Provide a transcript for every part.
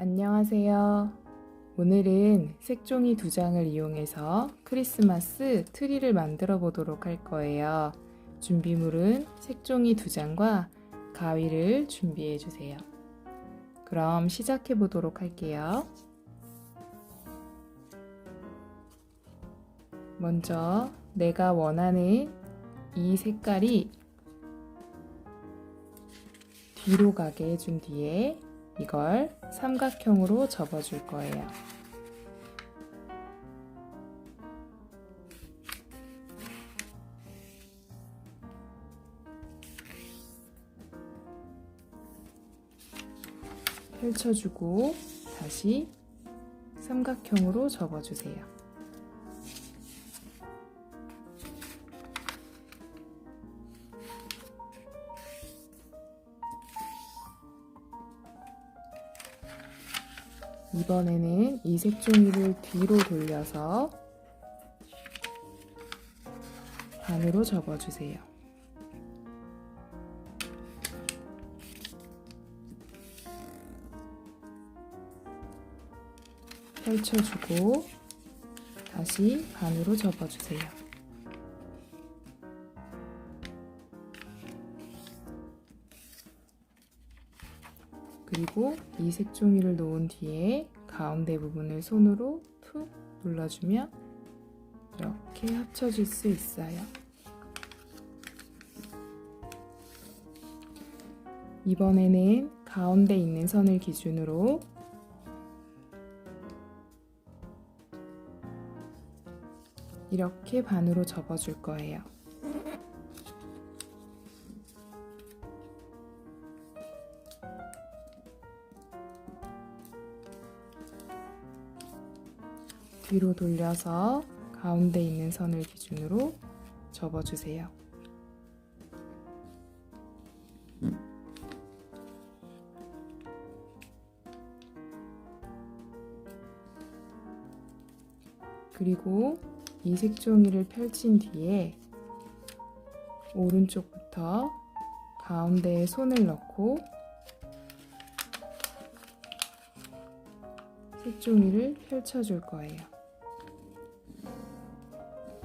안녕하세요. 오늘은 색종이 두 장을 이용해서 크리스마스 트리를 만들어 보도록 할 거예요. 준비물은 색종이 두 장과 가위를 준비해 주세요. 그럼 시작해 보도록 할게요. 먼저 내가 원하는 이 색깔이 뒤로 가게 해준 뒤에 이걸 삼각형으로 접어줄 거예요. 펼쳐주고 다시 삼각형으로 접어주세요. 이번에는 이 색종이를 뒤로 돌려서 반으로 접어주세요. 펼쳐주고 다시 반으로 접어주세요. 그리고 이 색종이를 놓은 뒤에 가운데 부분을 손으로 툭 눌러주면 이렇게 합쳐질 수 있어요. 이번에는 가운데 있는 선을 기준으로 이렇게 반으로 접어줄 거예요. 뒤로 돌려서 가운데 있는 선을 기준으로 접어주세요. 그리고 이 색종이를 펼친 뒤에 오른쪽부터 가운데에 손을 넣고 색종이를 펼쳐줄 거예요.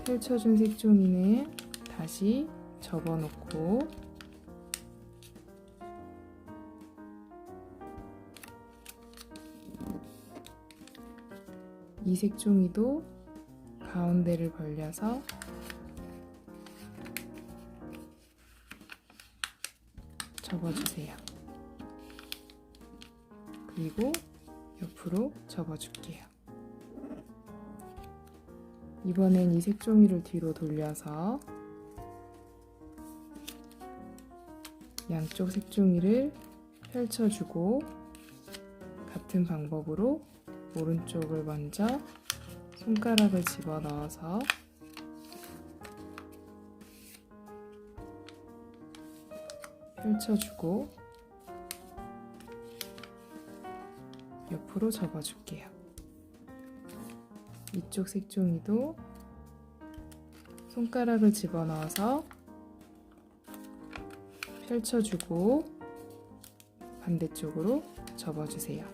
펼쳐준 색종이는 다시 접어놓고 이 색종이도 가운데를 벌려서 접어주세요. 그리고 옆으로 접어줄게요. 이번엔 이 색종이를 뒤로 돌려서 양쪽 색종이를 펼쳐주고 같은 방법으로 오른쪽을 먼저 손가락을 집어 넣어서 펼쳐주고 옆으로 접어줄게요. 이쪽 색종이도 손가락을 집어 넣어서 펼쳐주고 반대쪽으로 접어주세요.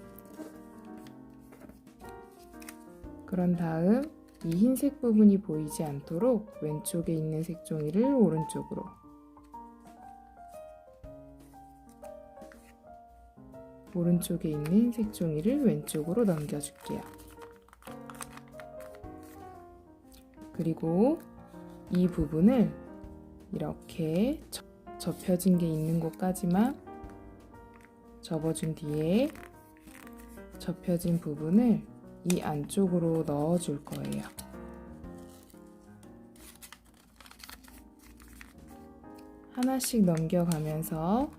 그런 다음 이 흰색 부분이 보이지 않도록 왼쪽에 있는 색종이를 오른쪽으로 오른쪽에 있는 색종이를 왼쪽으로 넘겨줄게요. 그리고 이 부분을 이렇게 접- 접혀진 게 있는 곳까지만 접어준 뒤에 접혀진 부분을 이 안쪽으로 넣어줄 거예요. 하나씩 넘겨가면서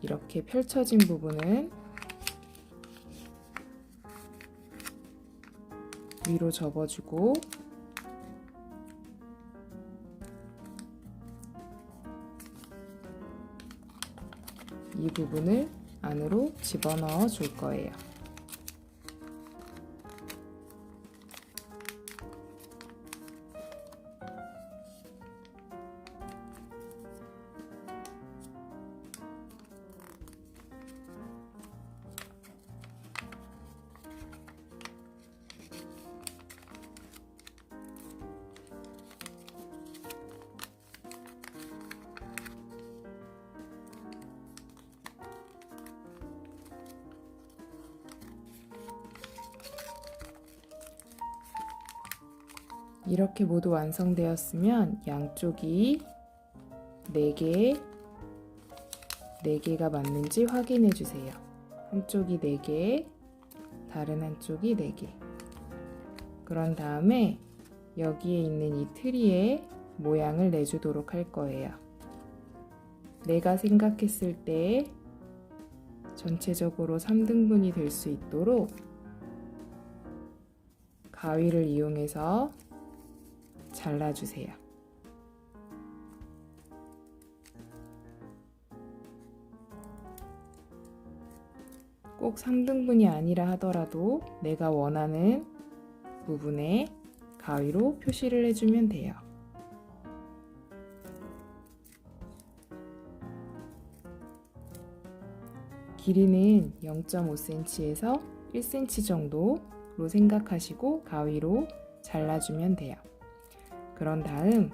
이렇게 펼쳐진 부분은 위로 접어주고 이 부분을 안으로 집어넣어 줄 거예요. 이렇게 모두 완성되었으면 양쪽이 4개, 4개가 맞는지 확인해 주세요. 한쪽이 4개, 다른 한쪽이 4개. 그런 다음에 여기에 있는 이 트리에 모양을 내주도록 할 거예요. 내가 생각했을 때 전체적으로 3등분이 될 수 있도록 가위를 이용해서 잘라주세요. 꼭 3등분이 아니라 하더라도 내가 원하는 부분에 가위로 표시를 해주면 돼요. 길이는 0.5cm에서 1cm 정도로 생각하시고 가위로 잘라주면 돼요. 그런 다음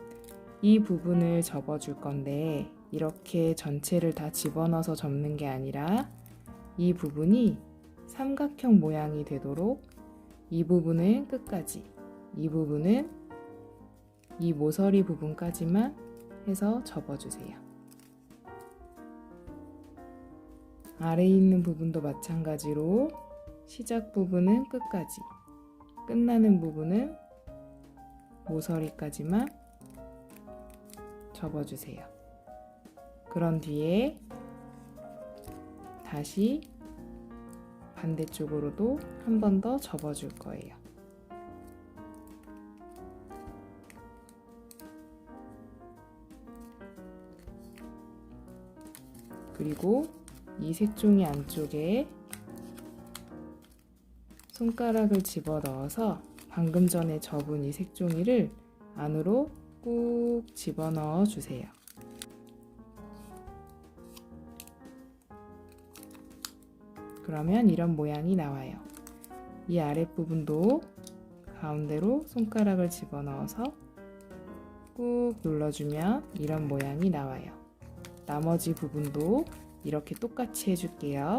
이 부분을 접어줄 건데 이렇게 전체를 다 집어넣어서 접는 게 아니라 이 부분이 삼각형 모양이 되도록 이 부분은 끝까지, 이 부분은 이 모서리 부분까지만 해서 접어주세요. 아래에 있는 부분도 마찬가지로 시작 부분은 끝까지, 끝나는 부분은 모서리까지만 접어주세요. 그런 뒤에 다시 반대쪽으로도 한 번 더 접어줄 거예요. 그리고 이 색종이 안쪽에 손가락을 집어 넣어서 방금 전에 접은 이 색종이를 안으로 꾹 집어 넣어 주세요. 그러면 이런 모양이 나와요. 이 아랫부분도 가운데로 손가락을 집어넣어서 꾹 눌러주면 이런 모양이 나와요. 나머지 부분도 이렇게 똑같이 해줄게요.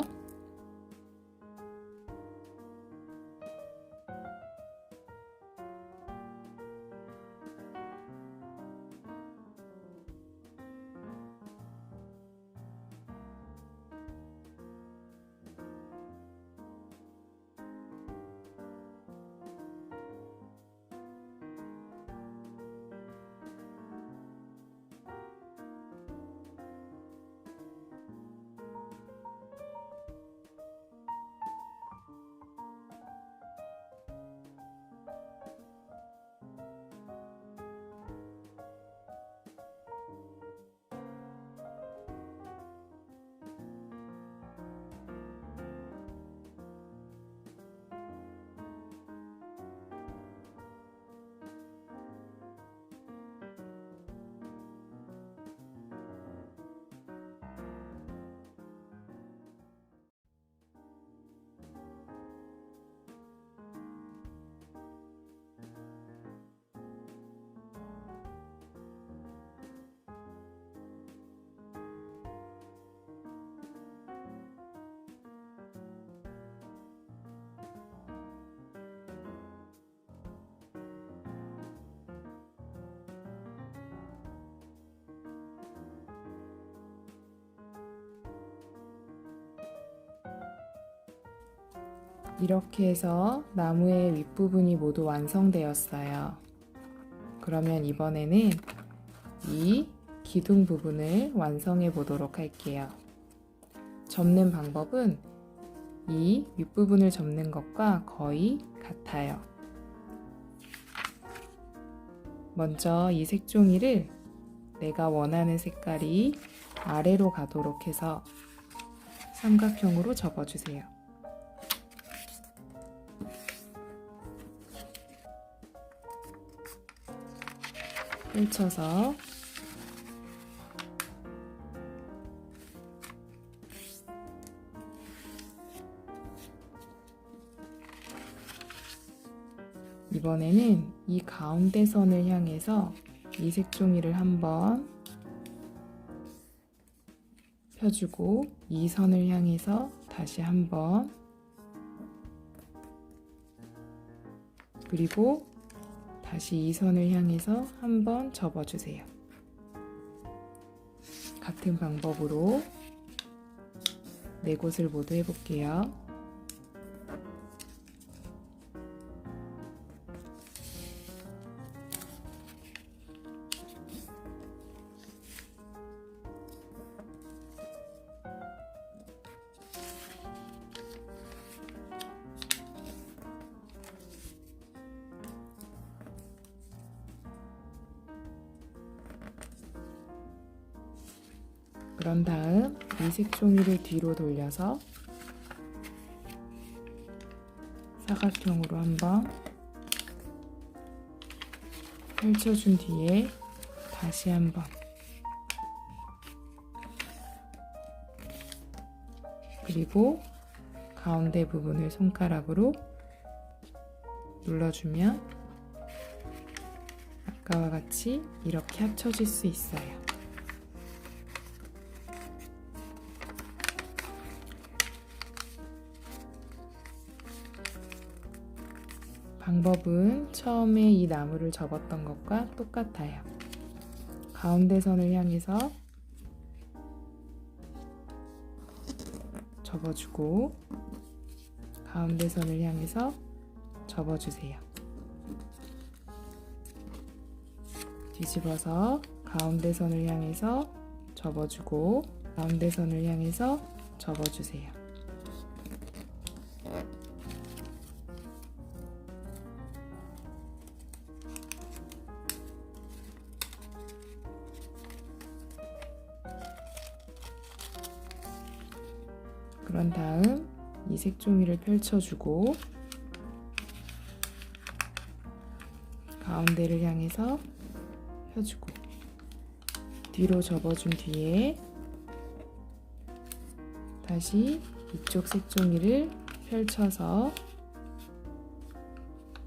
이렇게 해서 나무의 윗부분이 모두 완성되었어요. 그러면 이번에는 이 기둥 부분을 완성해 보도록 할게요. 접는 방법은 이 윗부분을 접는 것과 거의 같아요. 먼저 이 색종이를 내가 원하는 색깔이 아래로 가도록 해서 삼각형으로 접어주세요. 펼쳐서. 이번에는 이 가운데 선을 향해서 이 색 종이를 한번 펴주고 이 선을 향해서 다시 한번. 그리고 다시 이 선을 향해서 한번 접어주세요. 같은 방법으로 네 곳을 모두 해볼게요. 그런 다음 이 색 종이를 뒤로 돌려서 사각형으로 한번 펼쳐준 뒤에 다시 한번 그리고 가운데 부분을 손가락으로 눌러주면 아까와 같이 이렇게 합쳐질 수 있어요. 방법은 처음에 이 나무를 접었던 것과 똑같아요. 가운데 선을 향해서 접어주고 가운데 선을 향해서 접어주세요. 뒤집어서 가운데 선을 향해서 접어주고 가운데 선을 향해서 접어주세요. 이 색 종이를 펼쳐주고 가운데를 향해서 펴주고 뒤로 접어준 뒤에 다시 이쪽 색종이를 펼쳐서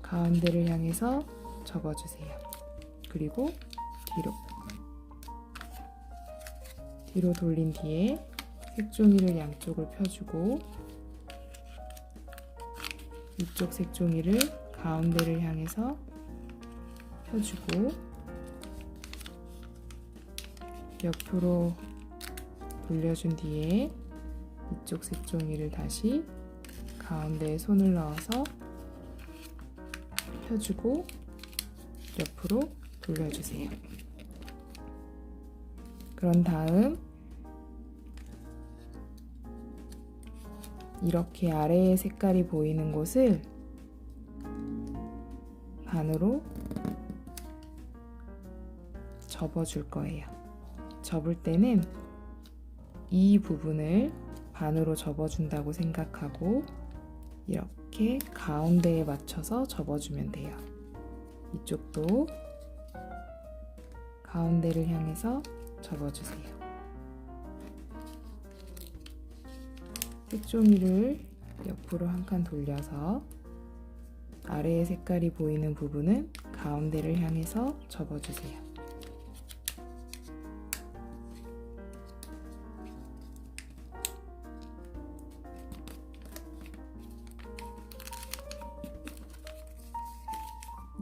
가운데를 향해서 접어주세요. 그리고 뒤로 뒤로 돌린 뒤에 색종이를 양쪽을 펴주고 이쪽 색종이를 가운데를 향해서 펴주고 옆으로 돌려준 뒤에 이쪽 색종이를 다시 가운데에 손을 넣어서 펴주고 옆으로 돌려주세요. 그런 다음 이렇게 아래의 색깔이 보이는 곳을 반으로 접어줄 거예요. 접을 때는 이 부분을 반으로 접어준다고 생각하고 이렇게 가운데에 맞춰서 접어주면 돼요. 이쪽도 가운데를 향해서 접어주세요. 색종이를 옆으로 한 칸 돌려서 아래의 색깔이 보이는 부분은 가운데를 향해서 접어주세요.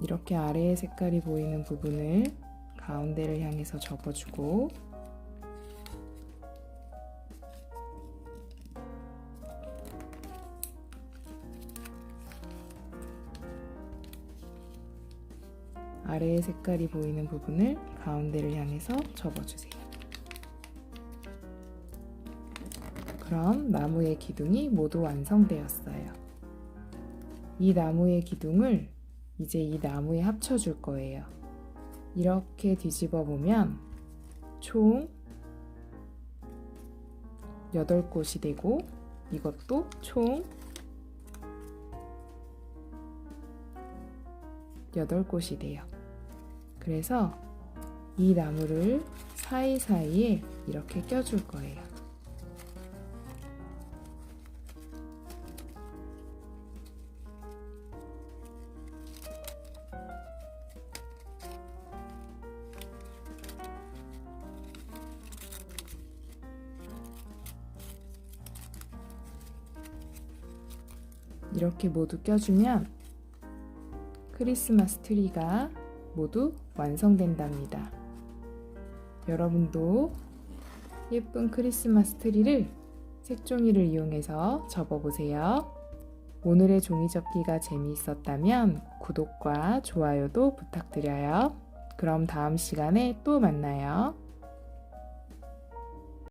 이렇게 아래의 색깔이 보이는 부분을 가운데를 향해서 접어주고 아래의 색깔이 보이는 부분을 가운데를 향해서 접어주세요. 그럼 나무의 기둥이 모두 완성되었어요. 이 나무의 기둥을 이제 이 나무에 합쳐줄 거예요. 이렇게 뒤집어 보면 총 8곳이 되고 이것도 총 8곳이 돼요. 그래서 이 나무를 사이사이에 이렇게 껴줄 거예요. 이렇게 모두 껴주면 크리스마스 트리가 모두 완성된답니다. 여러분도 예쁜 크리스마스 트리를 색종이를 이용해서 접어보세요. 오늘의 종이 접기가 재미있었다면 구독과 좋아요도 부탁드려요. 그럼 다음 시간에 또 만나요.